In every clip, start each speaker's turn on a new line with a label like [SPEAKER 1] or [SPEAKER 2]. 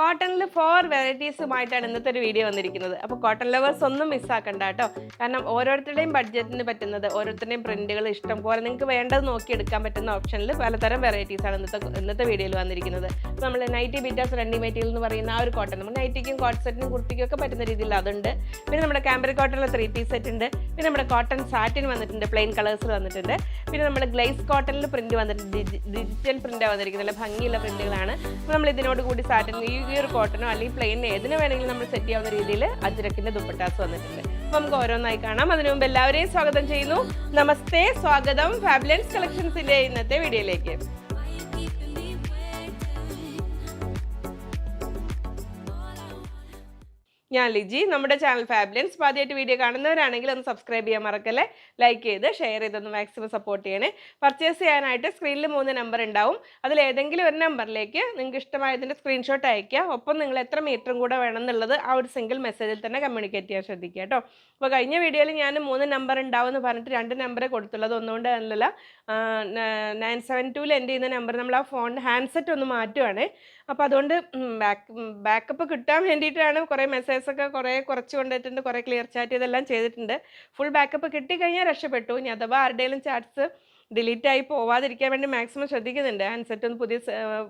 [SPEAKER 1] കോട്ടണിൽ ഫോർ വെറൈറ്റീസുമായിട്ടാണ് ഇന്നത്തെ ഒരു വീഡിയോ വന്നിരിക്കുന്നത്. അപ്പോൾ കോട്ടൺ ലവേഴ്സ് ഒന്നും മിസ്സാക്കണ്ട കേട്ടോ. കാരണം ഓരോരുത്തരുടെയും ബഡ്ജറ്റിന് പറ്റുന്നത് ഓരോരുത്തരുടെയും പ്രിന്റുകൾ ഇഷ്ടം പോലെ നിങ്ങൾക്ക് വേണ്ടത് നോക്കിയെടുക്കാൻ പറ്റുന്ന ഓപ്ഷനിൽ പലതരം വെറൈറ്റീസാണ് ഇന്നത്തെ ഇന്നത്തെ വീഡിയോയിൽ വന്നിരിക്കുന്നത്. അപ്പോൾ നമ്മൾ നൈറ്റി ബീറ്റാസ് റെഡി മെറ്റീരിയൽ എന്ന് പറയുന്ന ആ ഒരു കോട്ടൺ നമ്മൾ നൈറ്റിക്കും കോട്ട് സെറ്റിനും കുർത്തിക്കും ഒക്കെ പറ്റുന്ന രീതിയിൽ അതുണ്ട്. പിന്നെ നമ്മുടെ ക്യാമ്പറി കോട്ടണിലെ ത്രീ പീസ് സെറ്റ് ഉണ്ട്. പിന്നെ നമ്മുടെ കോട്ടൺ സാറ്റിൻ വന്നിട്ടുണ്ട് പ്ലെയിൻ കളേഴ്സിൽ വന്നിട്ടുണ്ട്. പിന്നെ നമ്മുടെ ഗ്ലേസ് കോട്ടണിൽ പ്രിന്റ് വന്നിട്ടുണ്ട്. ഡിജിറ്റൽ പ്രിന്റ് വന്നിരിക്കുന്നത്. ഭംഗിയുള്ള പ്രിന്റുകളാണ് അപ്പോൾ നമ്മൾ ഇതിനോട് കൂടി സാറ്റിൻ ഈ ഈ ഒരു കോട്ടനോ അല്ലെങ്കിൽ പ്ലെയിൻ ഏതിനു വേണമെങ്കിലും നമ്മൾ സെറ്റ് ചെയ്യാവുന്ന രീതിയിൽ അജ്രക്കിന്റെ ദുപ്പട്ടാസ് വന്നിട്ടുണ്ട്. അപ്പോൾ നമുക്ക് ഓരോന്നായി കാണാം. അതിനു മുമ്പ് എല്ലാവരെയും സ്വാഗതം ചെയ്യുന്നു. നമസ്തേ സ്വാഗതം. ഫാബുലൻസ് കളക്ഷൻസിന്റെ ഇന്നത്തെ വീഡിയോയിലേക്ക്. ഞാൻ ലിജി. നമ്മുടെ ചാനൽ ഫാബുലൻസ് ആദ്യമായിട്ട് വീഡിയോ കാണുന്നവരാണെങ്കിൽ ഒന്ന് സബ്സ്ക്രൈബ് ചെയ്യാൻ മറക്കല്ലേ? ലൈക്ക് ചെയ്ത് ഷെയർ ചെയ്തൊന്ന് മാക്സിമം സപ്പോർട്ട് ചെയ്യണേ. പർച്ചേസ് ചെയ്യാനായിട്ട് സ്ക്രീനിൽ മൂന്ന് നമ്പർ ഉണ്ടാവും. അതിൽ ഏതെങ്കിലും ഒരു നമ്പറിലേക്ക് നിങ്ങൾക്ക് ഇഷ്ടമായതിന്റെ സ്ക്രീൻഷോട്ട് അയയ്ക്കുക. ഒപ്പം നിങ്ങൾ എത്ര മീറ്ററും കൂടെ വേണം എന്നുള്ളത് ആ ഒരു സിംഗിൾ മെസ്സേജിൽ തന്നെ കമ്മ്യൂണിക്കേറ്റ് ചെയ്യാൻ ശ്രദ്ധിക്കുക കേട്ടോ. അപ്പോൾ കഴിഞ്ഞ വീഡിയോയിൽ ഞാൻ മൂന്ന് നമ്പർ ഉണ്ടാവും എന്ന് പറഞ്ഞിട്ട് രണ്ട് നമ്പറേ കൊടുത്തുള്ളത്. ഒന്നുകൊണ്ട് അല്ലല്ല നയൻ സെവൻ ടൂവിൽ എന്റെ ചെയ്യുന്ന നമ്പർ നമ്മൾ ആ ഫോൺ ഹാൻഡ്സെറ്റ് ഒന്ന് മാറ്റുവാണ്. അപ്പോൾ അതുകൊണ്ട് ബാക്ക് ബാക്കപ്പ് കിട്ടാൻ വേണ്ടിയിട്ടാണ് കുറേ മെസ്സേജസ് ഒക്കെ കുറേ കുറച്ച് കൊണ്ടിട്ടുണ്ട് കുറേ ക്ലിയർ ചാറ്റ് ഇതെല്ലാം ചെയ്തിട്ടുണ്ട്. ഫുൾ ബാക്കപ്പ് കിട്ടിക്കഴിഞ്ഞാൽ രക്ഷപ്പെട്ടു. ഇനി അഥവാ ആരുടെയും ചാറ്റ്സ് ഡിലീറ്റ് ആയി പോവാതിരിക്കാൻ വേണ്ടി മാക്സിമം ശ്രദ്ധിക്കുന്നുണ്ട്. ഹാൻഡ്സെറ്റ് ഒന്ന് പുതിയ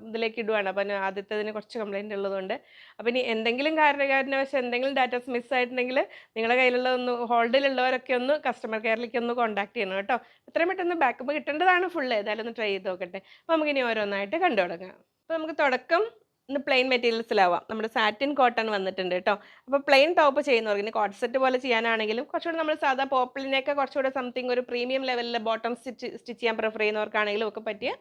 [SPEAKER 1] ഇതിലേക്ക് ഇടുവാണ്. അപ്പം ആദ്യത്തേതിന് കുറച്ച് കംപ്ലൈന്റ് ഉള്ളതുകൊണ്ട്. അപ്പം ഇനി എന്തെങ്കിലും കാരണകാരണവശം എന്തെങ്കിലും ഡാറ്റാസ് മിസ്സായിട്ടുണ്ടെങ്കിൽ നിങ്ങളുടെ കയ്യിലുള്ള ഒന്ന് ഹോൾഡിലുള്ളവരൊക്കെ ഒന്ന് കസ്റ്റമർ കെയറിലേക്ക് ഒന്ന് കോൺടാക്ട് ചെയ്യണം കേട്ടോ. എത്രയും പെട്ടെന്ന് ബാക്കപ്പ് കിട്ടേണ്ടതാണ് ഫുള്ള് ഏതായാലും ഒന്ന് ട്രൈ ചെയ്ത് നോക്കട്ടെ. അപ്പോൾ നമുക്കിനി ഓരോന്നായിട്ട് കണ്ടു തുടങ്ങാം അപ്പോൾ നമുക്ക് തുടക്കം ഇന്ന് പ്ലെയിൻ മെറ്റീരിയൽസിലാവാം നമ്മുടെ സാറ്റിൻ കോട്ടൺ വന്നിട്ടുണ്ട് കേട്ടോ അപ്പോൾ പ്ലെയിൻ ടോപ്പ് ചെയ്യുന്നവർക്ക് കോട്ട് സെറ്റ് പോലെ ചെയ്യാനാണെങ്കിലും കുറച്ചുകൂടെ നമ്മൾ സാധാ പോപ്പിളിനെയൊക്കെ കുറച്ചുകൂടെ സംതിങ് ഒരു പ്രീമിയം ലെവലിൽ ബോട്ടം സ്റ്റിച്ച് സ്റ്റിച്ച് ചെയ്യാൻ പ്രിഫർ ചെയ്യുന്നവർക്കാണെങ്കിലും ഒക്കെ പറ്റിയ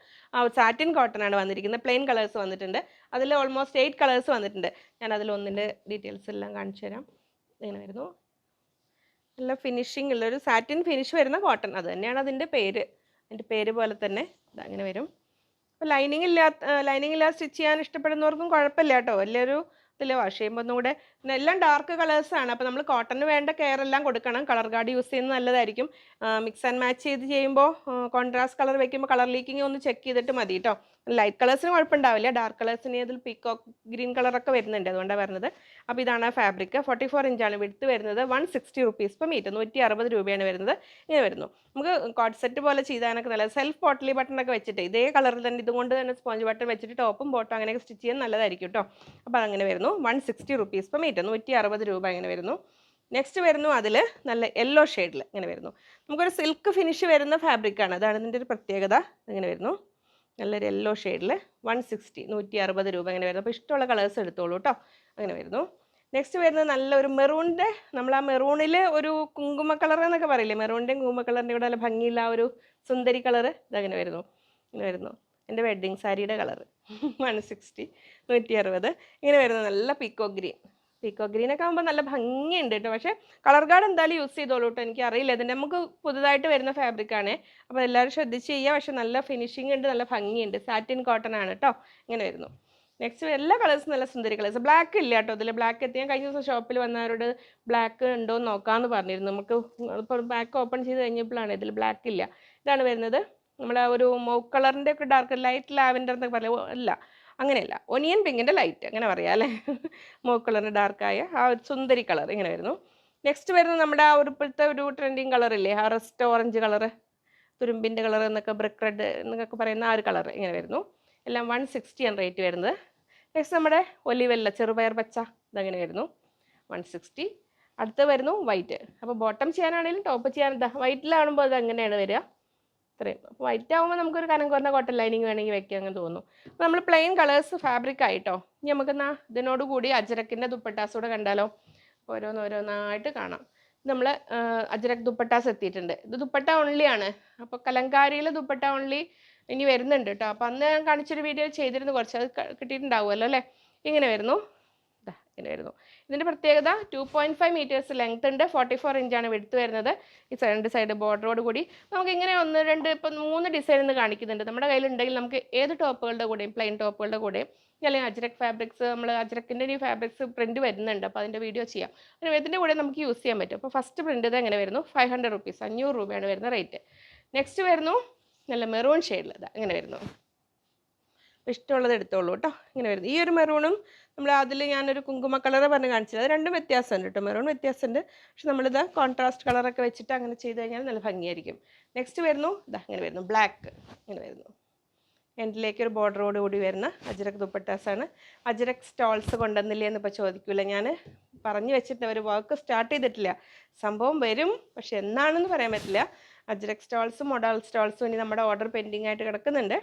[SPEAKER 1] സാറ്റിൻ കോട്ടൺ ആണ് വന്നിരിക്കുന്നത്. പ്ലെയിൻ കളേഴ്സ് വന്നിട്ടുണ്ട്. അതിൽ ഓൾമോസ്റ്റ് എയ്റ്റ് കളേഴ്സ് വന്നിട്ടുണ്ട്. ഞാൻ അതിൽ ഒന്നിന്റെ ഡീറ്റെയിൽസ് എല്ലാം കാണിച്ചു തരാം. ഇങ്ങനെ വരുന്നു. നല്ല ഫിനിഷിംഗ് ഉള്ളൊരു സാറ്റിൻ ഫിനിഷ് വരുന്ന കോട്ടൺ അത് തന്നെയാണ് അതിന്റെ പേര്. അതിന്റെ പേര് പോലെ തന്നെ അങ്ങനെ വരും. അപ്പോൾ ലൈനിങ് ഇല്ലാത്ത ലൈനിങ് ഇല്ലാതെ സ്റ്റിച്ച് ചെയ്യാൻ ഇഷ്ടപ്പെടുന്നവർക്കും കുഴപ്പമില്ല കേട്ടോ. വലിയൊരു ഇതിൽ വാഷ് ചെയ്യുമ്പോൾ ഒന്നും കൂടെ പിന്നെ എല്ലാം ഡാർക്ക് കളേഴ്സാണ് അപ്പോൾ നമ്മൾ കോട്ടന് വേണ്ട കെയർ എല്ലാം കൊടുക്കണം. കളർ ഗാർഡ് യൂസ് ചെയ്യുന്നത് നല്ലതായിരിക്കും. മിക്സ് ആൻഡ് മാച്ച് ചെയ്ത് ചെയ്യുമ്പോൾ കോൺട്രാസ്റ്റ് കളർ വെക്കുമ്പോൾ കളർ ലീക്കിങ് ഒന്ന് ചെക്ക് ചെയ്തിട്ട് മതി കേട്ടോ. ലൈറ്റ് കളേഴ്സിന് കുഴപ്പമുണ്ടാവില്ല. ഡാർക്ക് കളേഴ്സിന് ഇതിൽ പീക്കോക്ക് ഗ്രീൻ കളറൊക്കെ വരുന്നുണ്ട്. അതുകൊണ്ടാണ് വരുന്നത് അപ്പോൾ ഇതാണ് ഫാബ്രിക് ഫോർട്ടി ഫോർ ഇഞ്ചാണ് വിടുത്ത് വരുന്നത്. One sixty rupees per metre നൂറ്റി അറുപത് രൂപയാണ് വരുന്നത്. ഇങ്ങനെ വരുന്നു. നമുക്ക് കോട്ട് സെറ്റ് പോലെ ചെയ്താനൊക്കെ നല്ല സെൽഫ് ബോട്ടിലി ബട്ടൺ ഒക്കെ വെച്ചിട്ട് ഇതേ കളറിൽ തന്നെ ഇതുകൊണ്ട് തന്നെ സ്പോഞ്ച് ബട്ടൺ വെച്ചിട്ട് ടോപ്പും ബോട്ടും അങ്ങനെയൊക്കെ സ്റ്റിച്ച് ചെയ്യാൻ നല്ലതായിരിക്കും കേട്ടോ അപ്പോൾ അതങ്ങനെ വരുന്നു. One sixty rupees per metre നൂറ്റി അറുപത് രൂപ ഇങ്ങനെ വരുന്നു. നെക്സ്റ്റ് വരുന്നു അതിൽ നല്ല യെല്ലോ ഷെയ്ഡിൽ ഇങ്ങനെ വരുന്നു. നമുക്കൊരു സിൽക്ക് ഫിനിഷ് വരുന്ന ഫാബ്രിക്കാണ് അതാണ് ഇതിന്റെ ഒരു പ്രത്യേകത. ഇങ്ങനെ വരുന്നു. നല്ലൊരു യെല്ലോ ഷെയ്ഡിൽ വൺ സിക്സ്റ്റി നൂറ്റി അറുപത് രൂപ അങ്ങനെ വരുന്നു. അപ്പോൾ ഇഷ്ടമുള്ള കളേഴ്സ് എടുത്തോളൂ കേട്ടോ അങ്ങനെ വരുന്നു. നെക്സ്റ്റ് വരുന്നത് നല്ലൊരു മെറൂണിന്റെ നമ്മൾ ആ മെറൂണിൽ ഒരു കുങ്കുമ കളർ എന്നൊക്കെ പറയില്ലേ? മെറൂണിന്റെയും കുങ്കുമ കളറിന്റെ കൂടെ നല്ല ഭംഗിയുള്ള ആ ഒരു സുന്ദരി കളറ് ഇതങ്ങനെ വരുന്നു. ഇങ്ങനെ വരുന്നു. എന്റെ വെഡ്ഡിങ് സാരിയുടെ കളർ വൺ സിക്സ്റ്റി നൂറ്റി അറുപത് ഇങ്ങനെ വരുന്നത് നല്ല പീക്കോ ഗ്രീൻ പീക്കോ ഗ്രീൻ ഒക്കെ ആകുമ്പോൾ നല്ല ഭംഗിയുണ്ട് കേട്ടോ പക്ഷേ കളർ ഗാർഡ് എന്തായാലും യൂസ് ചെയ്തോളൂ കേട്ടോ എനിക്ക് അറിയില്ല. ഇതിന്റെ നമുക്ക് പുതുതായിട്ട് വരുന്ന ഫാബ്രിക് ആണ്. അപ്പോൾ എല്ലാവരും ശ്രദ്ധിച്ച് ചെയ്യുക. പക്ഷേ നല്ല ഫിനിഷിംഗ് ഉണ്ട് നല്ല ഭംഗിയുണ്ട്. സാറ്റിൻ കോട്ടൺ ആണ് കേട്ടോ ഇങ്ങനെ വരുന്നു. നെക്സ്റ്റ് എല്ലാ കളേഴ്സും നല്ല സുന്ദരി കളേഴ്സ് ബ്ലാക്ക് ഇല്ല കേട്ടോ ഇതിൽ ബ്ലാക്ക് എത്തി ഞാൻ കഴിഞ്ഞ ദിവസം ഷോപ്പിൽ വന്നവരോട് ബ്ലാക്ക് ഉണ്ടോ എന്ന് നോക്കാമെന്ന് പറഞ്ഞിരുന്നു. നമുക്ക് ഇപ്പോൾ ബാക്ക് ഓപ്പൺ ചെയ്ത് കഴിഞ്ഞപ്പോഴാണ് ഇതിൽ ബ്ലാക്ക് ഇല്ല. ഇതാണ് വരുന്നത്. നമ്മളെ ഒരു മോ കളറിന്റെ ഒക്കെ ഡാർക്ക് ലൈറ്റ് ലാവൻഡർ എന്നൊക്കെ പറയാം അല്ല. അങ്ങനെയല്ല. ഒനിയൻ പിങ്കിന്റെ ലൈറ്റ് അങ്ങനെ പറയാം അല്ലേ? മൗക്ക് കളറിന് ഡാർക്കായ ആ ഒരു സുന്ദരി കളർ ഇങ്ങനെ വരുന്നു. നെക്സ്റ്റ് വരുന്നത് നമ്മുടെ ആ ഒരു ഇപ്പോഴത്തെ ഒരു ട്രെൻഡിങ് കളറില്ലേ ആ റെസ്റ്റ് ഓറഞ്ച് കളറ് തുരുമ്പിന്റെ കളർ എന്നൊക്കെ ബ്രിക്ക് റെഡ് എന്നൊക്കെ പറയുന്ന ആ ഒരു കളർ ഇങ്ങനെ വരുന്നു. എല്ലാം വൺ സിക്സ്റ്റിയാണ് റേറ്റ് വരുന്നത്. നെക്സ്റ്റ് നമ്മുടെ ഒലിവെല്ല ചെറുപയർ പച്ച ഇതങ്ങനെ വരുന്നു. വൺ സിക്സ്റ്റി അടുത്ത് വരുന്നു വൈറ്റ് അപ്പോൾ ബോട്ടം ചെയ്യാനാണെങ്കിലും ടോപ്പ് ചെയ്യാൻ ഇതാ. വൈറ്റിലാണുമ്പോൾ അത് അങ്ങനെയാണ് വരിക. ഇത്രയും. അപ്പോൾ വൈറ്റ് ആകുമ്പോൾ നമുക്കൊരു കനം കുറഞ്ഞ കോട്ടൺ ലൈനിങ് വേണമെങ്കിൽ വെക്കാം അങ്ങനെ തോന്നും അപ്പോൾ നമ്മൾ പ്ലെയിൻ കളേഴ്സ് ഫാബ്രിക് ആയിട്ടോ? ഇനി നമുക്ക് എന്നാ ഇതിനോട് കൂടി അജരക്കിന്റെ ദുപ്പട്ടാസ് കൂടെ കണ്ടാലോ? ഓരോന്നോരോന്നായിട്ട് കാണാം. നമ്മൾ അജരക് ദുപ്പട്ടാസ് എത്തിയിട്ടുണ്ട്. ഇത് ദുപ്പട്ട ഓൺലി ആണ്. അപ്പോൾ കലങ്കാരിയിലെ ദുപ്പട്ട ഓൺലി ഇനി വരുന്നുണ്ട് കേട്ടോ. അപ്പോൾ അന്ന് ഞാൻ കാണിച്ചൊരു വീഡിയോ ചെയ്തിരുന്നു കുറച്ച്. അത് കിട്ടിയിട്ടുണ്ടാവുമല്ലോ അല്ലേ? ഇങ്ങനെ വരുന്നു. ഇങ്ങനെ വരുന്നു ഇതിന്റെ പ്രത്യേകത two point five metres length ഉണ്ട്. ഫോർട്ടി ഫോർ ഇഞ്ചാണ് വെടുത്ത് വരുന്നത്. ഈ രണ്ട് സൈഡ് ബോർഡറോട് കൂടി നമുക്ക് ഇങ്ങനെ ഒന്ന് രണ്ട് ഇപ്പം മൂന്ന് ഡിസൈൻ എന്ന് കാണിക്കുന്നുണ്ട്. നമ്മുടെ കയ്യിലുണ്ടെങ്കിൽ നമുക്ക് ഏത് ടോപ്പുകളുടെ കൂടെയും പ്ലെയിൻ ടോപ്പുകളുടെ കൂടെയും അല്ലെങ്കിൽ അജ്രക് ഫാബ്രിക്സ് നമ്മൾ അജ്രക്കിന്റെ ഈ ഫാബ്രിക്സ് പ്രിന്റ് വരുന്നുണ്ട്. അപ്പോൾ അതിന്റെ വീഡിയോ ചെയ്യാം. പിന്നെ ഇതിന്റെ കൂടെ നമുക്ക് യൂസ് ചെയ്യാൻ പറ്റും. അപ്പോൾ ഫസ്റ്റ് പ്രിന്റ് ഇത് എങ്ങനെ വരുന്നു? ഫൈവ് ഹൺഡ്രഡ് റുപ്പീസ് അഞ്ഞൂറ് രൂപയാണ് വരുന്ന റേറ്റ് നെക്സ്റ്റ് വരുന്നു നല്ല മെറൂൺ ഷെയ്ഡിൽ അങ്ങനെ വരുന്നു? ഇഷ്ടമുള്ളത് എടുത്തോളൂ കേട്ടോ ഇങ്ങനെ വരുന്നത് ഈ ഒരു മെറൂണും നമ്മൾ അതിൽ ഞാനൊരു കുങ്കുമ കളർ പറഞ്ഞ് കാണിച്ചത്. അത് രണ്ടും വ്യത്യാസമുണ്ട് കേട്ടോ മെറൂൺ വ്യത്യാസമുണ്ട്. പക്ഷെ നമ്മളിത് കോൺട്രാസ്റ്റ് കളറൊക്കെ വെച്ചിട്ട് അങ്ങനെ ചെയ്ത് കഴിഞ്ഞാൽ നല്ല ഭംഗിയായിരിക്കും. നെക്സ്റ്റ് വരുന്നു. ഇതാ ഇങ്ങനെ വരുന്നു. ബ്ലാക്ക് ഇങ്ങനെ വരുന്നു. എൻഡിലേക്ക് ഒരു ബോർഡറോട് കൂടി വരുന്ന അജ്രക് ദുപ്പട്ടാസാണ്. അജ്രക് സ്റ്റോൾസ് കൊണ്ടുവന്നില്ലേ എന്ന് ചോദിക്കില്ല ചോദിക്കൂല ഞാൻ പറഞ്ഞു വെച്ചിട്ട് അവർ വർക്ക് സ്റ്റാർട്ട് ചെയ്തിട്ടില്ല. സംഭവം വരും. പക്ഷെ എന്നാണെന്ന് പറയാൻ പറ്റില്ല. അജ്രക് സ്റ്റോൾസും മൊഡാൾ സ്റ്റോൾസും ഇനി നമ്മുടെ ഓർഡർ പെൻഡിങ് ആയിട്ട് കിടക്കുന്നുണ്ട്.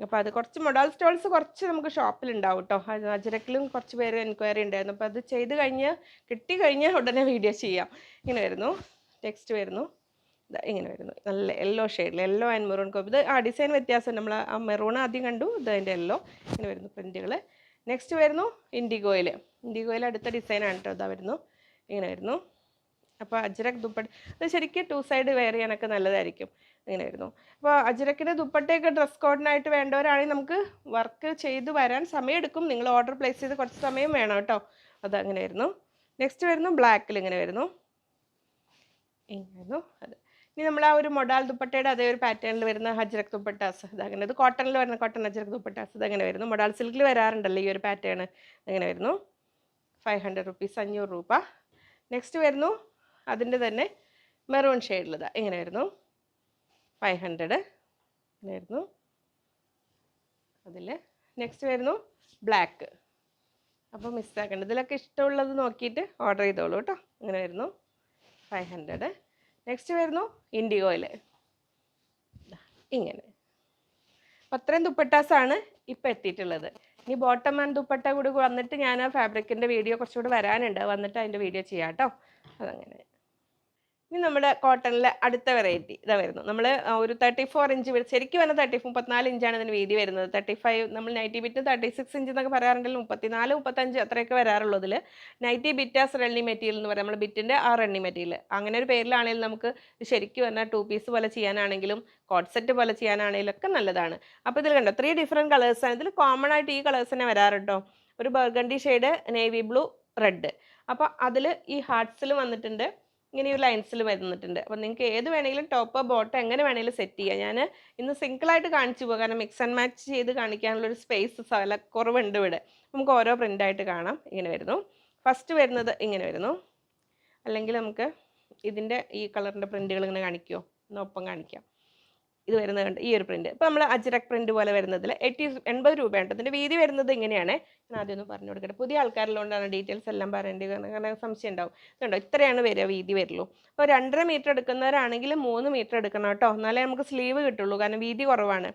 [SPEAKER 1] അപ്പോൾ അത് കുറച്ച് മൊഡൽ സ്റ്റോൾസ് കുറച്ച് നമുക്ക് ഷോപ്പിൽ ഉണ്ടാവും കേട്ടോ അജരക്കിലും കുറച്ച് പേര് എൻക്വയറി ഉണ്ടായിരുന്നു അപ്പോൾ അത് ചെയ്ത് കഴിഞ്ഞ് കിട്ടി കഴിഞ്ഞാൽ ഉടനെ വീഡിയോ ചെയ്യാം. ഇങ്ങനെ വരുന്നു. ടെക്സ്റ്റ് വരുന്നു. ഇങ്ങനെ വരുന്നു. നല്ല യെല്ലോ ഷെയ്ഡിൽ യെല്ലോ ആൻഡ് മെറൂൺ കോപ്പ് ഇത് ആ ഡിസൈൻ വ്യത്യാസം നമ്മൾ ആ മെറൂൺ ആദ്യം കണ്ടു. ഇത് അതിന്റെ യെല്ലോ ഇങ്ങനെ വരുന്നു പ്രിന്റുകൾ നെക്സ്റ്റ് വരുന്നു ഇൻഡിഗോയിൽ ഇൻഡിഗോയിൽ അടുത്ത ഡിസൈനാണ് കേട്ടോ ഇതാ വരുന്നു. ഇങ്ങനെ വരുന്നു. അപ്പോൾ അജ്രക് ദുപ്പട്ട ഇത് ശരിക്കും ടു സൈഡ് വെയർ ചെയ്യാനൊക്കെ നല്ലതായിരിക്കും. ഇങ്ങനെ വരുന്നു അപ്പോൾ അജ്രക്കിന്റെ ദുപ്പട്ടയൊക്കെ ഡ്രസ് കോഡിനായിട്ട് വേണ്ടവരാണെങ്കിൽ നമുക്ക് വർക്ക് ചെയ്ത് വരാൻ സമയമെടുക്കും. നിങ്ങൾ ഓർഡർ പ്ലേസ് ചെയ്ത് കുറച്ച് സമയം വേണം കേട്ടോ. അത് അങ്ങനെ വരുന്നു നെക്സ്റ്റ് വരുന്നു ബ്ലാക്കിൽ ഇങ്ങനെ വരുന്നു. ഇങ്ങനെയായിരുന്നു. അത് ഇനി നമ്മൾ ആ ഒരു മൊഡാൽ ദുപ്പട്ടയുടെ അതേ ഒരു പാറ്റേണിൽ വരുന്ന ഹജ്രക് ദുപ്പട്ടാസ്. ഇതങ്ങനെ ഇത് കോട്ടണിൽ വരുന്ന കോട്ടൺ ഹജ്രക് ദുപ്പട്ടാസ്. ഇതങ്ങനെ വരുന്നു. മൊഡാൽ സിൽക്കിൽ വരാറുണ്ടല്ലോ ഈ ഒരു പാറ്റേൺ അങ്ങനെ വരുന്നു. ഫൈവ് ഹൺഡ്രഡ് റുപ്പീസ് അഞ്ഞൂറ് രൂപ. നെക്സ്റ്റ് വരുന്നു. അതിന്റെ തന്നെ മെറൂൺ ഷെയ്ഡിലത് ഇങ്ങനെ വരുന്നു. ഫൈവ് ഹൺഡ്രഡ് വരുന്നു അതിൽ നെക്സ്റ്റ് വരുന്നു ബ്ലാക്ക് അപ്പോൾ മിസ്സാക്കേണ്ട ഇതിലൊക്കെ ഇഷ്ടമുള്ളത് നോക്കിയിട്ട് ഓർഡർ ചെയ്തോളൂ കേട്ടോ അങ്ങനെ വരുന്നു ഫൈവ് ഹൺഡ്രഡ് നെക്സ്റ്റ് വരുന്നു ഇൻഡിഗോയിൽ ഇങ്ങനെ. അപ്പം അത്രയും ദുപ്പട്ടാസാണ് ഇപ്പം എത്തിയിട്ടുള്ളത്. ഇനി ബോട്ടം ആൻഡ് ദുപ്പട്ട കൂടി വന്നിട്ട് ഞാൻ ആ ഫാബ്രിക്കിന്റെ വീഡിയോ കുറച്ചുകൂടി വരാനുണ്ട്. വന്നിട്ട് അതിന്റെ വീഡിയോ ചെയ്യാം കേട്ടോ അതങ്ങനെ. ഇനി നമ്മുടെ കോട്ടണിലെ അടുത്ത വെറൈറ്റി ഇതാ വരുന്നു. നമ്മൾ ഒരു തേർട്ടി ഫോർ ഇഞ്ച് ശരിക്കും വരുന്ന തേർട്ടി മുപ്പത്തിനാല് ഇഞ്ചാണ് ഇതിന് വീതി വരുന്നത്. തേർട്ടി ഫൈവ് നമ്മൾ nighty bit thirty six inch എന്നൊക്കെ പറയാറുണ്ടെങ്കിൽ മുപ്പത്തിനാല് മുപ്പത്തഞ്ച് അത്രയൊക്കെ വരാറുള്ളൂ ഇതിൽ നൈറ്റി ബിറ്റാസ് റണ്ണി മെറ്റീരിയൽ എന്ന് പറയാം. നമ്മൾ ബിറ്റിന്റെ ആ റണ്ണി മെറ്റീരിയൽ അങ്ങനെ ഒരു പേരിലാണെങ്കിലും നമുക്ക് ശരിക്കും പറഞ്ഞാൽ ടു പീസ് പോലെ ചെയ്യാനാണെങ്കിലും കോട്ട് സെറ്റ് പോലെ ചെയ്യാനാണെങ്കിലും ഒക്കെ നല്ലതാണ്. അപ്പോൾ ഇതിൽ കണ്ടോ ത്രീ ഡിഫറെന്റ് കളേഴ്സാണ് ഇതിൽ കോമൺ ആയിട്ട് ഈ കളേഴ്സ് തന്നെ വരാറുണ്ടോ? ഒരു burgundy shade navy blue red അപ്പോൾ അതിൽ ഈ ഹാർട്ട്സിൽ വന്നിട്ടുണ്ട് ഇങ്ങനെ ഒരു ലൈൻസിൽ വരുന്നിട്ടുണ്ട്. അപ്പോൾ നിങ്ങൾക്ക് ഏത് വേണമെങ്കിലും ടോപ്പ് ബോട്ടം എങ്ങനെ വേണമെങ്കിലും സെറ്റ് ചെയ്യാം. ഞാൻ ഇന്ന് സിംഗിളായിട്ട് കാണിച്ചു പോകാം. കാരണം മിക്സ് ആൻഡ് മാച്ച് ചെയ്ത് കാണിക്കാനുള്ള ഒരു സ്പേസ് സ്ഥല കുറവുണ്ട് ഇവിടെ. നമുക്ക് ഓരോ പ്രിന്റായിട്ട് കാണാം. ഇങ്ങനെ വരുന്നു. ഫസ്റ്റ് വരുന്നത് ഇങ്ങനെ വരുന്നു. അല്ലെങ്കിൽ നമുക്ക് ഇതിന്റെ ഈ കളറിന്റെ പ്രിന്റുകൾ ഇങ്ങനെ കാണിക്കുമോ എന്നൊപ്പം കാണിക്കാം. ഇത് വരുന്നത് കണ്ട് ഈ ഒരു പ്രിന്റ് ഇപ്പം നമ്മൾ അജ്രക് പ്രിന്റ് പോലെ വരുന്നതിൽ എയ്റ്റി എൺപത് രൂപയുണ്ട് ഇതിന്റെ വീതി വരുന്നത് ഇങ്ങനെയാണ്. ഞാൻ ആദ്യം ഒന്ന് പറഞ്ഞു കൊടുക്കട്ടെ. പുതിയ ആൾക്കാരിലുകൊണ്ടാണ് ഡീറ്റെയിൽസ് എല്ലാം പറയേണ്ടത് കാരണം സംശയം ഉണ്ടാവും. ഇതുണ്ടോ? ഇത്രയാണ് വരിക വീതി വരുള്ളൂ. അപ്പോൾ രണ്ടര മീറ്റർ എടുക്കുന്നവരാണെങ്കിൽ മൂന്ന് മീറ്റർ എടുക്കണം കേട്ടോ. എന്നാലേ നമുക്ക് സ്ലീവ് കിട്ടുള്ളൂ. കാരണം വീതി കുറവാണ്.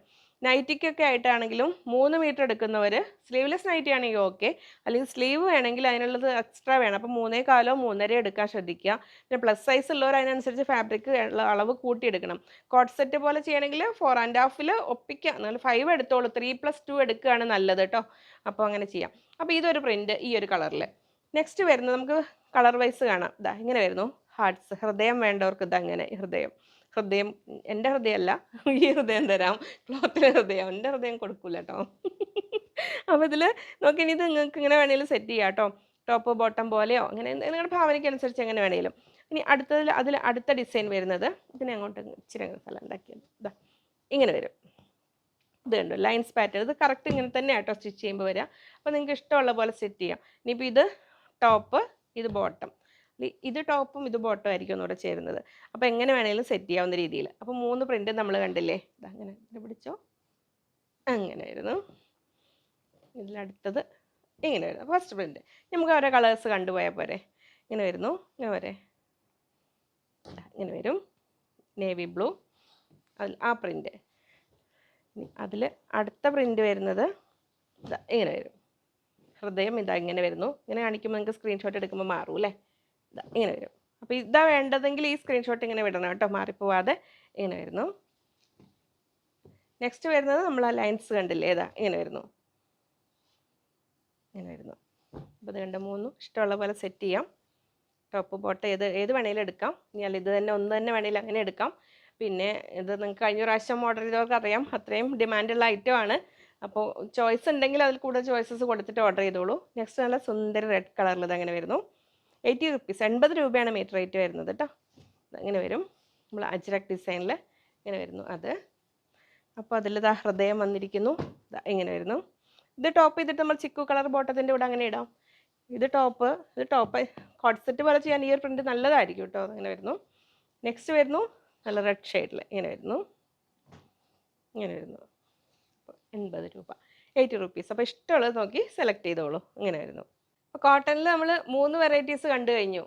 [SPEAKER 1] നൈറ്റിക്കൊക്കെ ആയിട്ടാണെങ്കിലും മൂന്ന് മീറ്റർ എടുക്കുന്നവർ സ്ലീവ്ലെസ് നൈറ്റി ആണെങ്കിൽ ഓക്കെ. അല്ലെങ്കിൽ സ്ലീവ് വേണമെങ്കിൽ അതിനുള്ളത് എക്സ്ട്രാ വേണം. അപ്പോൾ മൂന്നേ കാലോ മൂന്നര എടുക്കാൻ ശ്രദ്ധിക്കുക. പിന്നെ പ്ലസ് സൈസ് ഉള്ളവർ അതിനനുസരിച്ച് ഫാബ്രിക് അളവ് കൂട്ടിയെടുക്കണം. കോട്ട് സെറ്റ് പോലെ ചെയ്യണമെങ്കിൽ ഫോർ ആൻഡ് ഹാഫിൽ ഒപ്പിക്കുക. എന്നാൽ ഫൈവ് എടുത്തോളൂ. ത്രീ പ്ലസ് ടു എടുക്കുകയാണ് നല്ലത് കേട്ടോ അപ്പോൾ അങ്ങനെ ചെയ്യാം. അപ്പോൾ ഇതൊരു പ്രിന്റ് ഈ ഒരു കളറിൽ നെക്സ്റ്റ് വരുന്നത് നമുക്ക് കളർ വൈസ് കാണാം. ഇതാ ഇങ്ങനെ വരുന്നു. ഹാർട്ട്സ് ഹൃദയം വേണ്ടവർക്ക് ഇതാ ഇങ്ങനെ ഹൃദയം. ഹൃദയം എന്റെ ഹൃദയമല്ല ഈ ഹൃദയം തരാം ക്ലോത്തിലെ ഹൃദയം എന്റെ ഹൃദയം കൊടുക്കൂല കേട്ടോ അപ്പോൾ ഇതിൽ നോക്കി ഇത് നിങ്ങൾക്ക് ഇങ്ങനെ വേണമെങ്കിലും സെറ്റ് ചെയ്യാം കേട്ടോ ടോപ്പ് ബോട്ടം പോലെയോ അങ്ങനെ നിങ്ങളുടെ ഭാവനയ്ക്ക് അനുസരിച്ച് എങ്ങനെ വേണമെങ്കിലും ഇനി അടുത്തതിൽ അതിൽ അടുത്ത ഡിസൈൻ വരുന്നത് ഇതിനെ അങ്ങോട്ട് ഇച്ചിരി സ്ഥലം ഉണ്ടാക്കിയത് ഇതാ ഇങ്ങനെ വരും. ഇത് കണ്ടോ ലൈൻസ് പാറ്റേൺ ഇത് കറക്റ്റ് ഇങ്ങനെ തന്നെ ആട്ടോ സ്റ്റിച്ച് ചെയ്യുമ്പോൾ വരിക അപ്പോൾ നിങ്ങൾക്ക് ഇഷ്ടമുള്ള പോലെ സെറ്റ് ചെയ്യാം. ഇനിയിപ്പോൾ ഇത് ടോപ്പ് ഇത് ബോട്ടം ഇത് ടോപ്പും ഇത് ബോട്ടം ആയിരിക്കും ഒന്നുകൂടെ ചേരുന്നത്. അപ്പോൾ എങ്ങനെ വേണമെങ്കിലും സെറ്റ് ചെയ്യാവുന്ന രീതിയിൽ. അപ്പോൾ മൂന്ന് പ്രിന്റ് നമ്മൾ കണ്ടില്ലേ? അങ്ങനെ പിടിച്ചോ. അങ്ങനെ വരുന്നു ഇതിലടുത്തത് ഇങ്ങനെ വരുന്നു ഫസ്റ്റ് പ്രിന്റ് നമുക്ക് ഓരോ കളേഴ്സ് കണ്ടുപോയാൽ പോരെ. ഇങ്ങനെ വരുന്നു. ഇങ്ങനെ വരെ. ഇങ്ങനെ വരും. നേവി ബ്ലൂ അതിൽ ആ പ്രിന്റ് അതിൽ അടുത്ത പ്രിന്റ് വരുന്നത് ഇങ്ങനെ വരും. ഹൃദയം ഇതാ ഇങ്ങനെ വരുന്നു. ഇങ്ങനെ കാണിക്കുമ്പോൾ നിങ്ങൾക്ക് സ്ക്രീൻഷോട്ട് എടുക്കുമ്പോൾ മാറും അല്ലേ ഇങ്ങനെ വരും അപ്പോൾ ഇതാ വേണ്ടതെങ്കിൽ ഈ സ്ക്രീൻഷോട്ട് ഇങ്ങനെ വിടണം കേട്ടോ. മാറിപ്പോവാതെ ഇങ്ങനെ വരുന്നു നെക്സ്റ്റ് വരുന്നത് നമ്മൾ ആ ലൈൻസ് കണ്ടില്ലേ? ഏതാ ഇങ്ങനെ വരുന്നു ഇങ്ങനെ വരുന്നു അപ്പോൾ ഇത് രണ്ട് മൂന്നും ഇഷ്ടമുള്ള പോലെ സെറ്റ് ചെയ്യാം. ടോപ്പ് ബോട്ട് ഏത് ഏത് വേണേലും എടുക്കാം. അല്ല ഇത് തന്നെ ഒന്ന് തന്നെ വേണേലും അങ്ങനെ എടുക്കാം. പിന്നെ ഇത് നിങ്ങൾക്ക് കഴിഞ്ഞ പ്രാവശ്യം ഓർഡർ ചെയ്തവർക്ക് അറിയാം. അത്രയും ഡിമാൻഡുള്ള ആണ്. അപ്പോൾ ചോയ്സ് ഉണ്ടെങ്കിൽ അതിൽ കൂടുതൽ ചോയ്സസ് കൊടുത്തിട്ട് ഓർഡർ ചെയ്തോളൂ. നെക്സ്റ്റ് നല്ല സുന്ദര റെഡ് കളറിൽ അങ്ങനെ വരുന്നു. എയ്റ്റി റുപ്പീസ് എൺപത് രൂപയാണ് മീറ്റർ റേറ്റ് വരുന്നത് കേട്ടോ. അങ്ങനെ വരും? നമ്മൾ അജ്രക് ഡിസൈനിൽ ഇങ്ങനെ വരുന്നു അത്. അപ്പോൾ അതിൽ ഇതാ ഹൃദയം വന്നിരിക്കുന്നു. ഇങ്ങനെ വരുന്നു. ഇത് ടോപ്പ് ചെയ്തിട്ട് നമ്മൾ ചിക്കു കളർ ബോട്ടത്തിന്റെ കൂടെ അങ്ങനെ ഇടാം. ഇത് ടോപ്പ് ഇത് ടോപ്പ്. കോട്ട്സെറ്റ് പോലെ ചെയ്യാൻ ഈ ഒരു പ്രിന്റ് നല്ലതായിരിക്കും കേട്ടോ. അങ്ങനെ വരുന്നു. നെക്സ്റ്റ് വരുന്നു. നല്ല റെഡ് ഷെയ്ഡിൽ ഇങ്ങനെ വരുന്നു. ഇങ്ങനെ വരുന്നു. എൺപത് രൂപ. Eighty rupees. അപ്പോൾ ഇഷ്ടമുള്ളത് നോക്കി സെലക്ട് ചെയ്തോളൂ. ഇങ്ങനെ വരുന്നു. കോട്ടണിൽ നമ്മൾ മൂന്ന് വെറൈറ്റീസ് കണ്ടു കഴിഞ്ഞു.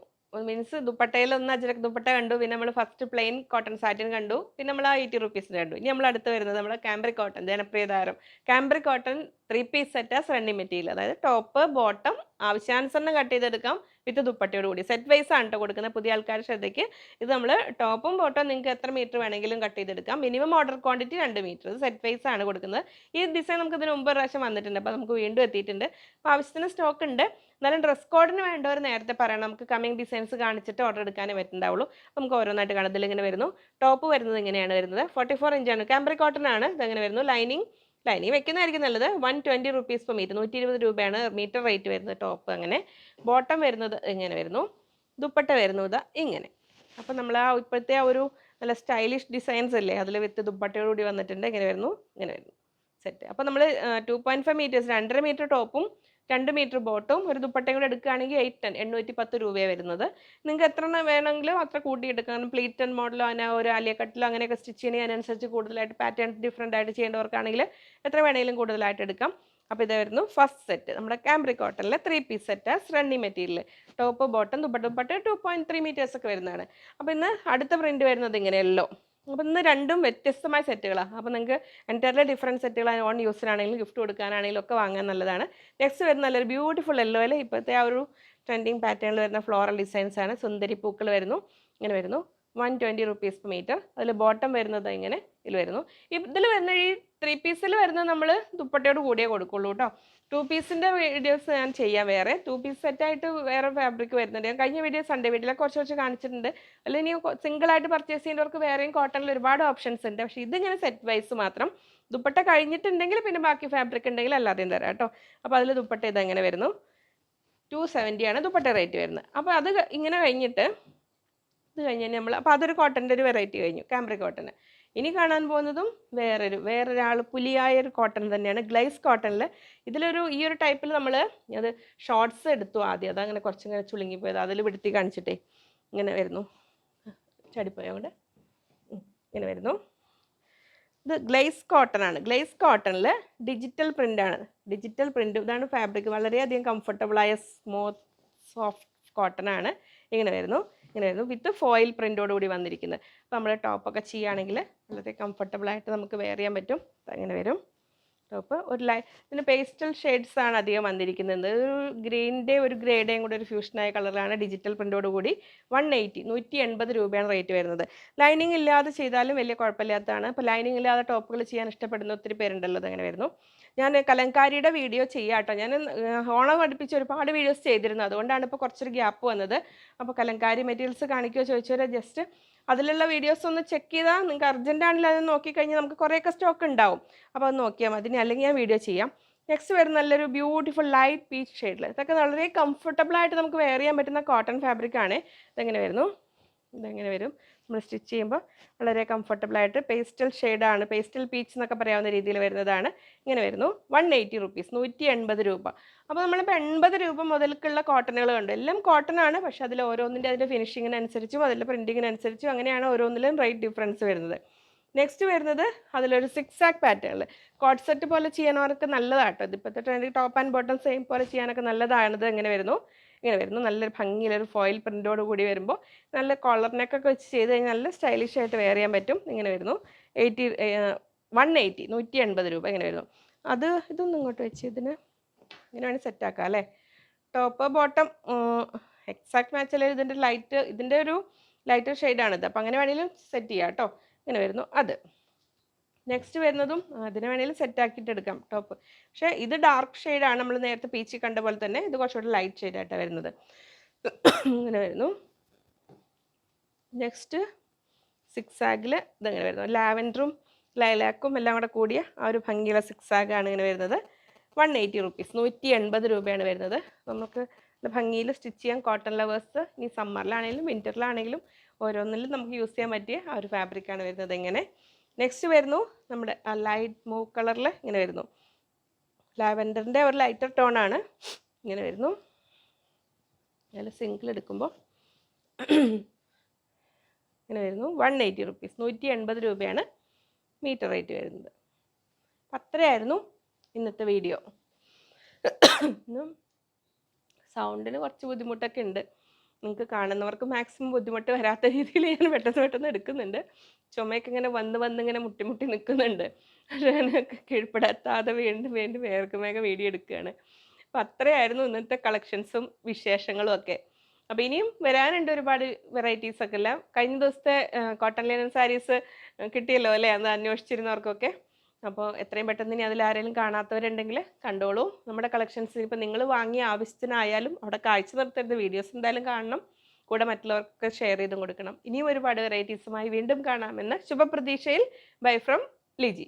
[SPEAKER 1] മീൻസ് ദുപ്പട്ടയിൽ ഒന്ന് അജരക് ദുപ്പട്ട കണ്ടു പിന്നെ നമ്മൾ ഫസ്റ്റ് പ്ലെയിൻ കോട്ടൺ സാറ്റിൻ കണ്ടു പിന്നെ നമ്മൾ ആ എയ്റ്റി റുപ്പീസിന് കണ്ടു. ഇനി നമ്മൾ അടുത്ത് വരുന്നത് നമ്മുടെ കാംബ്രിക് കോട്ടൺ ജനപ്രിയ താരം. Cambric cotton three piece set as running material അതായത് ടോപ്പ് ബോട്ടം ആവശ്യാനുസരണം കട്ട് ചെയ്തെടുക്കാം വിത്ത് ദുപ്പട്ടയോട് കൂടി. സെറ്റ് വൈസ് ആണ് കേട്ടോ കൊടുക്കുന്നത്. പുതിയ ആൾക്കാർ ശ്രദ്ധയ്ക്ക് ഇത് നമ്മൾ ടോപ്പും ബോട്ടം നിങ്ങൾക്ക് എത്ര മീറ്റർ വേണമെങ്കിലും കട്ട് ചെയ്തെടുക്കാം. മിനിമം ഓർഡർ ക്വാണ്ടിറ്റി രണ്ട് മീറ്റർ ഇത് സെറ്റ് വൈസ് ആണ് കൊടുക്കുന്നത്. ഈ ഡിസൈൻ നമുക്ക് ഇതിന് ഒരു പ്രാവശ്യം വന്നിട്ടുണ്ട്. അപ്പോൾ നമുക്ക് വീണ്ടും എത്തിയിട്ടുണ്ട്. അപ്പോൾ ആവശ്യത്തിന് സ്റ്റോക്ക് ഉണ്ട്. എന്നാലും ഡ്രസ് കോഡിന് വേണ്ടവർ നേരത്തെ പറയണം. നമുക്ക് കമ്മിങ് ഡിസൈൻസ് കാണിച്ചിട്ട് ഓർഡർ എടുക്കാനേ പറ്റുന്നുണ്ടാവുള്ളൂ. നമുക്ക് ഓരോന്നായിട്ട് കാണാം. ഇതിലിങ്ങനെ വരുന്നു. ടോപ്പ് വരുന്നത് ഇങ്ങനെയാണ് വരുന്നത്. ഫോർട്ടി ഫോർ ഇഞ്ചാണ് കാംബ്രി കോട്ടൺ ആണ്. ഇതങ്ങനെ വരുന്നു. ലൈനിങ് ലൈനിങ് വെക്കുന്നതായിരിക്കും നല്ലത്. One twenty rupees per metre നൂറ്റി ഇരുപത് രൂപയാണ് മീറ്റർ റേറ്റ് വരുന്നത് ടോപ്പ് അങ്ങനെ. ബോട്ടം വരുന്നത് ഇങ്ങനെ വരുന്നു. ദുപ്പട്ട വരുന്നത് ഇങ്ങനെ. അപ്പം നമ്മൾ ആ ഇപ്പോഴത്തെ ആ ഒരു നല്ല സ്റ്റൈലിഷ് ഡിസൈൻസ് അല്ലേ? അതിൽ വിത്ത് ദുപ്പട്ടയോടുകൂടി വന്നിട്ടുണ്ട്. ഇങ്ങനെ വരുന്നു. ഇങ്ങനെ വരുന്നു. സെറ്റ് അപ്പോൾ നമ്മൾ ടു പോയിന്റ് ഫൈവ് മീറ്റേഴ്സ് രണ്ടര മീറ്റർ ടോപ്പും രണ്ട് മീറ്റർ ബോട്ടും ഒരു ദുപ്പട്ടയും കൂടെ എടുക്കുകയാണെങ്കിൽ എയ്റ്റ് ടെൻ എണ്ണൂറ്റി പത്ത് രൂപയാണ് വരുന്നത്. നിങ്ങൾക്ക് എത്ര എണ്ണം വേണമെങ്കിലും അത്ര കൂട്ടി എടുക്കാം. ടെൻ മോഡലോ അങ്ങനെ ഒരു ആലിയക്കട്ടിലോ അങ്ങനെയൊക്കെ സ്റ്റിച്ച് ചെയ്യണമെങ്കിൽ അതിനനുസരിച്ച് കൂടുതലായിട്ട് പാറ്റേൺ ഡിഫറെന്റ് ആയിട്ട് ചെയ്യേണ്ടവർക്കാണെങ്കിൽ എത്ര വേണമെങ്കിലും കൂടുതലായിട്ട് എടുക്കാം. അപ്പോൾ ഇതായിരുന്നു ഫസ്റ്റ് സെറ്റ് നമ്മുടെ ക്യാമ്പ്രി കോട്ടണിലെ three piece set running material top bottom dupatta dupatta two point three മീറ്റേഴ്സൊക്കെ വരുന്നതാണ്. അപ്പോൾ ഇന്ന് അടുത്ത പ്രിന്റ് വരുന്നത് ഇങ്ങനെ യെല്ലോ അപ്പോൾ ഇന്ന് രണ്ടും വ്യത്യസ്തമായ സെറ്റുകളാണ് അപ്പോൾ നിങ്ങൾക്ക് എന്റയർലി ഡിഫറെന്റ് സെറ്റുകൾ ഓൺ യൂസിനാണെങ്കിലും ഗിഫ്റ്റ് കൊടുക്കാനാണെങ്കിലും ഒക്കെ വാങ്ങാൻ നല്ലതാണ്. നെക്സ്റ്റ് വരുന്ന നല്ലൊരു ബ്യൂട്ടിഫുൾ യെല്ലോയിൽ ഇപ്പോഴത്തെ ആ ഒരു ട്രെൻഡിങ് പാറ്റേണിൽ വരുന്ന ഫ്ലോറൽ ഡിസൈൻസ് ആണ്. സുന്ദരി പൂക്കൾ വരുന്നു. ഇങ്ങനെ വരുന്നു. വൺ ട്വന്റി റുപ്പീസ് മീറ്റർ അതിൽ ബോട്ടം വരുന്നത് ഇങ്ങനെ ഇതിൽ വരുന്നു. ഇതിൽ വരുന്ന ഈ ത്രീ പീസിൽ വരുന്ന നമ്മൾ ദുപ്പട്ടയോട് കൂടിയേ കൊടുക്കുള്ളൂ കേട്ടോ ടു പീസിന്റെ വീഡിയോസ് ഞാൻ ചെയ്യാം വേറെ. ടു പീസ് സെറ്റായിട്ട് വേറെ ഫാബ്രിക് വരുന്നുണ്ട്. ഞാൻ കഴിഞ്ഞ വീഡിയോ സൺഡേ വീഡിയോയിൽ കുറച്ച് കുറച്ച് കാണിച്ചിട്ടുണ്ട്. അല്ലെങ്കിൽ ഇനി സിംഗിളായിട്ട് പർച്ചേസ് ചെയ്യുന്നവർക്ക് വേറെയും കോട്ടണിൽ ഒരുപാട് ഓപ്ഷൻസ് ഉണ്ട്. പക്ഷേ ഇതിങ്ങനെ സെറ്റ് വൈസ് മാത്രം ദുപ്പട്ട കഴിഞ്ഞിട്ടുണ്ടെങ്കിൽ പിന്നെ ബാക്കി ഫാബ്രിക് ഉണ്ടെങ്കിൽ അല്ലാതെയും തരാം കേട്ടോ അപ്പോൾ അതിൽ ദുപ്പട്ട ഇതെങ്ങനെ വരുന്നു? ടു സെവന്റിയാണ് ദുപ്പട്ട റേറ്റ് വരുന്നത്. അപ്പോൾ അത് ഇങ്ങനെ കഴിഞ്ഞിട്ട് ഇത് കഴിഞ്ഞ് നമ്മൾ അപ്പോൾ അതൊരു കോട്ടന്റെ ഒരു വെറൈറ്റി കഴിഞ്ഞു. കാംബ്രി കോട്ടൺ ഇനി കാണാൻ പോകുന്നതും വേറൊരു വേറൊരാൾ പുലിയായ ഒരു കോട്ടൺ തന്നെയാണ്. ഗ്ലൈസ് കോട്ടണിൽ ഇതിലൊരു ഈ ഒരു ടൈപ്പിൽ നമ്മൾ അത് ഷോർട്സ് എടുത്തു ആദ്യം. അതങ്ങനെ കുറച്ചിങ്ങനെ ചുളുങ്ങിപ്പോയത് അതിൽ വിടുത്തി കാണിച്ചിട്ടേ ഇങ്ങനെ വരുന്നു. ചടിപ്പോയ അങ്ങോട്ട്? ഇങ്ങനെ വരുന്നു. ഇത് ഗ്ലേസ് കോട്ടൺ ആണ്. ഗ്ലേസ് കോട്ടണിൽ ഡിജിറ്റൽ പ്രിന്റ് ആണ്. ഡിജിറ്റൽ പ്രിന്റ് ഇതാണ് ഫാബ്രിക് വളരെയധികം കംഫർട്ടബിളായ സ്മൂത്ത് സോഫ്റ്റ് കോട്ടൺ ആണ്. ഇങ്ങനെ വരുന്നു. ഇങ്ങനെ വരുന്നു വിത്ത് ഫോയിൽ പ്രിന്റോടുകൂടി വന്നിരിക്കുന്നത്. അപ്പോൾ നമ്മൾ ടോപ്പൊക്കെ ചെയ്യുകയാണെങ്കിൽ വളരെ കംഫർട്ടബിൾ ആയിട്ട് നമുക്ക് വെയർ ചെയ്യാൻ പറ്റും. അങ്ങനെ വരും. ടോപ്പ് ഒരു ലൈ ഇതിന് പേസ്റ്റൽ ഷെയ്ഡ്സ് ആണ് അധികം വന്നിരിക്കുന്നത്. ഒരു ഗ്രീനിന്റെ ഒരു ഗ്രേഡേയും കൂടെ ഒരു ഫ്യൂഷനായ കളറിലാണ് ഡിജിറ്റൽ പ്രിന്റോട് കൂടി വൺ എയ്റ്റി നൂറ്റി എൺപത് രൂപയാണ് റേറ്റ് വരുന്നത്. ലൈനിങ് ഇല്ലാതെ ചെയ്താലും വലിയ കുഴപ്പമില്ലാത്തതാണ്. അപ്പോൾ ലൈനിങ് ഇല്ലാതെ ടോപ്പുകൾ ചെയ്യാൻ ഇഷ്ടപ്പെടുന്ന ഒത്തിരി പേരുണ്ടല്ലോ അതങ്ങനെ വരുന്നു. ഞാൻ കലങ്കാരിയുടെ വീഡിയോ ചെയ്യാട്ടോ ഞാൻ ഓണം അടുപ്പിച്ച് ഒരുപാട് വീഡിയോസ് ചെയ്തിരുന്നു. അതുകൊണ്ടാണ് ഇപ്പോൾ കുറച്ചൊരു ഗ്യാപ്പ് വന്നത്. അപ്പോൾ കലങ്കാരി മെറ്റീരിയൽസ് കാണിക്കുമോ ചോദിച്ചവരെ ജസ്റ്റ് അതിലുള്ള വീഡിയോസ് ഒന്ന് ചെക്ക് ചെയ്താൽ നിങ്ങൾക്ക് അർജന്റ് ആണെങ്കിൽ അത് നോക്കിക്കഴിഞ്ഞാൽ നമുക്ക് കുറേയൊക്കെ സ്റ്റോക്ക് ഉണ്ടാവും അപ്പോൾ അത് നോക്കിയാൽ മതി. അല്ലെങ്കിൽ ഞാൻ വീഡിയോ ചെയ്യാം. നെക്സ്റ്റ് വരുന്ന നല്ലൊരു ബ്യൂട്ടിഫുൾ ലൈറ്റ് പീച്ച് ഷെയ്ഡിൽ ഇതൊക്കെ വളരെ കംഫർട്ടബിൾ ആയിട്ട് നമുക്ക് വെയർ ചെയ്യാൻ പറ്റുന്ന കോട്ടൺ ഫാബ്രിക് ആണ്. ഇതെങ്ങനെ വരുന്നു? ഇതെങ്ങനെ വരും? നമ്മൾ സ്റ്റിച്ച് ചെയ്യുമ്പോൾ വളരെ കംഫർട്ടബിൾ ആയിട്ട് പേസ്റ്റൽ ഷെയ്ഡാണ് പേസ്റ്റൽ പീച്ച് എന്നൊക്കെ പറയാവുന്ന രീതിയിൽ വരുന്നതാണ്. ഇങ്ങനെ വരുന്നു. വൺ എയ്റ്റി റുപ്പീസ് നൂറ്റി എൺപത് രൂപ. അപ്പോൾ നമ്മളിപ്പോൾ എൺപത് രൂപ മുതൽക്കുള്ള കോട്ടണുകൾ ഉണ്ട് എല്ലാം കോട്ടൺ ആണ് പക്ഷേ അതിൽ ഓരോന്നിന്റെ അതിന്റെ ഫിനിഷിങ്ങിനനുസരിച്ചും അതിന്റെ പ്രിന്റിങ്ങിനനുസരിച്ചും അങ്ങനെയാണ് ഓരോന്നിലും റേറ്റ് ഡിഫറൻസ് വരുന്നത്. നെക്സ്റ്റ് വരുന്നത് അതിലൊരു സിക്സ് ആക്ക് പാറ്റേണിൽ കോട്ട് സെറ്റ് പോലെ ചെയ്യാനവർക്ക് നല്ലതാട്ടോ. ഇതിപ്പോഴത്തെ trend top and bottom same പോലെ ചെയ്യാനൊക്കെ നല്ലതാണത്. എങ്ങനെ വരുന്നു. ഇങ്ങനെ വരുന്നു. നല്ലൊരു ഭംഗിയിലൊരു ഫോയിൽ പ്രിന്റോട് കൂടി വരുമ്പോൾ നല്ല കോളറിനൊക്കെ വെച്ച് ചെയ്ത് കഴിഞ്ഞാൽ നല്ല സ്റ്റൈലിഷ് ആയിട്ട് വെയർ ചെയ്യാൻ പറ്റും. ഇങ്ങനെ വരുന്നു. എയ്റ്റി വൺ എയ്റ്റി നൂറ്റി എൺപത് രൂപ ഇങ്ങനെ വരുന്നു. അത് ഇതൊന്നും ഇങ്ങോട്ട് വെച്ച് ഇതിന് ഇങ്ങനെ വേണമെങ്കിൽ സെറ്റാക്കാം അല്ലേ? ടോപ്പ് ബോട്ടം എക്സാക്ട് മാച്ച് അല്ലെങ്കിൽ ഇതിന്റെ ലൈറ്റ് ഇതിന്റെ ഒരു ലൈറ്റർ ഷെയ്ഡാണിത് അപ്പോൾ അങ്ങനെ വേണമെങ്കിലും സെറ്റ് ചെയ്യാം കേട്ടോ. ഇങ്ങനെ വരുന്നു. അത്. നെക്സ്റ്റ് വരുന്നതും അതിന് വേണമെങ്കിൽ സെറ്റ് ആക്കിയിട്ട് എടുക്കാം ടോപ്പ് പക്ഷേ ഇത് ഡാർക്ക് ഷെയ്ഡാണ് നമ്മൾ നേരത്തെ പീച്ചി കണ്ട പോലെ തന്നെ ഇത് കുറച്ചുകൂടി ലൈറ്റ് ഷെയ്ഡായിട്ടാണ് വരുന്നത്. ഇങ്ങനെ വരുന്നു. നെക്സ്റ്റ് സിക്സ് ആഗിൽ ഇതങ്ങനെ വരുന്നു. ലാവൻഡറും ലൈലാക്കും എല്ലാം കൂടെ കൂടിയ ആ ഒരു ഭംഗിയുള്ള സിക്സ് ആഗാണ് ഇങ്ങനെ വരുന്നത്. വൺ എയ്റ്റി റുപ്പീസ് നൂറ്റി എൺപത് രൂപയാണ് വരുന്നത്. നമുക്ക് ഭംഗിയിൽ സ്റ്റിച്ച് ചെയ്യാൻ കോട്ടൺ ലവേഴ്സ് ഇനി സമ്മറിലാണെങ്കിലും വിന്ററിലാണെങ്കിലും ഓരോന്നിലും നമുക്ക് യൂസ് ചെയ്യാൻ പറ്റിയ ആ ഒരു ഫാബ്രിക്കാണ് വരുന്നത് ഇങ്ങനെ. നെക്സ്റ്റ് വരുന്നു നമ്മുടെ ലൈറ്റ് മൂവ് കളറിൽ ഇങ്ങനെ വരുന്നു. ലാവൻഡറിന്റെ ഒരു ലൈറ്റർ ടോണാണ് ഇങ്ങനെ വരുന്നു. അതിൽ സിംഗിൾ എടുക്കുമ്പോൾ ഇങ്ങനെ വരുന്നു. വൺ എയ്റ്റി റുപ്പീസ് നൂറ്റി എൺപത് രൂപയാണ് മീറ്റർ റേറ്റ് വരുന്നത്. അത്രയായിരുന്നു ഇന്നത്തെ വീഡിയോ സൗണ്ടിന് കുറച്ച് ബുദ്ധിമുട്ടൊക്കെ ഉണ്ട്. നിങ്ങൾക്ക് കാണുന്നവർക്ക് മാക്സിമം ബുദ്ധിമുട്ട് വരാത്ത രീതിയിൽ ഞാൻ പെട്ടെന്ന് പെട്ടെന്ന് എടുക്കുന്നുണ്ട്. ചുമയൊക്കെ ഇങ്ങനെ വന്ന് വന്ന് ഇങ്ങനെ മുട്ടി മുട്ടി നിൽക്കുന്നുണ്ട്. ഞാനൊക്കെ കീഴ്പ്പെടാത്താതെ വീണ്ടും വീണ്ടും വേർക്കുമേക വീഡിയോ എടുക്കുകയാണ്. അപ്പം അത്രയായിരുന്നു ഇന്നത്തെ കളക്ഷൻസും വിശേഷങ്ങളും ഒക്കെ. അപ്പോൾ ഇനിയും വരാനുണ്ട് ഒരുപാട് വെറൈറ്റീസ് ഒക്കെ എല്ലാം. കഴിഞ്ഞ ദിവസത്തെ കോട്ടൺ ലിനൻ സാരീസ് കിട്ടിയല്ലോ അല്ലേ? അന്ന് അന്വേഷിച്ചിരുന്നവർക്കൊക്കെ. അപ്പോൾ എത്രയും പെട്ടെന്ന് ഇനി അതിൽ ആരെങ്കിലും കാണാത്തവരുണ്ടെങ്കിൽ കണ്ടോളൂ. നമ്മുടെ കളക്ഷൻസ് ഇപ്പോൾ നിങ്ങൾ വാങ്ങിയ ആവശ്യത്തിനായാലും അവിടെ കാഴ്ച നിർത്തരുത്. വീഡിയോസ് എന്തായാലും കാണണം. കൂടെ മറ്റുള്ളവർക്ക് ഷെയർ ചെയ്തും കൊടുക്കണം. ഇനിയും ഒരുപാട് വെറൈറ്റീസുമായി വീണ്ടും കാണാമെന്ന ശുഭപ്രതീക്ഷയിൽ ബൈ ഫ്രം ലിജി.